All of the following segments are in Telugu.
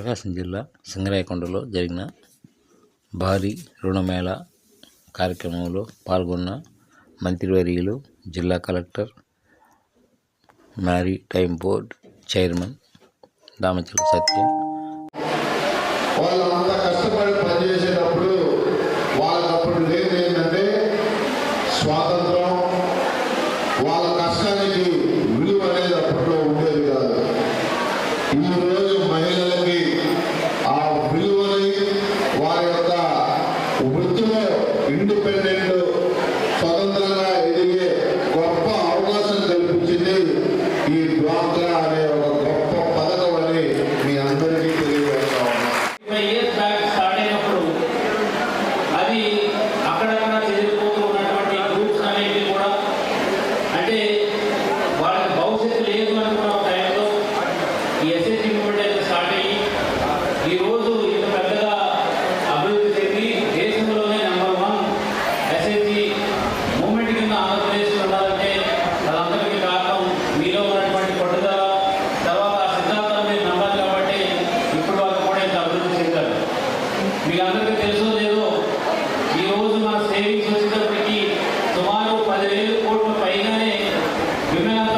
ప్రకాశం జిల్లా సింగరాయకొండలో జరిగిన భారీ రుణమేళ కార్యక్రమంలో పాల్గొన్న మంత్రివర్యులు జిల్లా collector maritime board chairman Damachala Satyam. కష్టపడి పనిచేసేటప్పుడు మీరందరికీ తెలుసో లేదో ఈరోజు మన సేవింగ్స్ వచ్చేటప్పటికీ సుమారు పదివేల కోట్ల పైగానే విమలత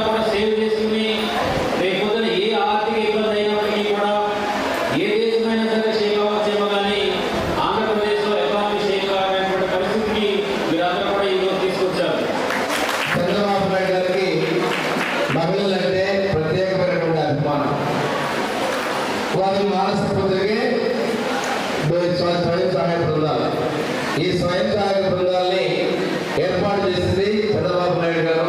స్వయం సహాయక బృందాల్ని ఏర్పాటు చేసింది చంద్రబాబు నాయుడు గారు.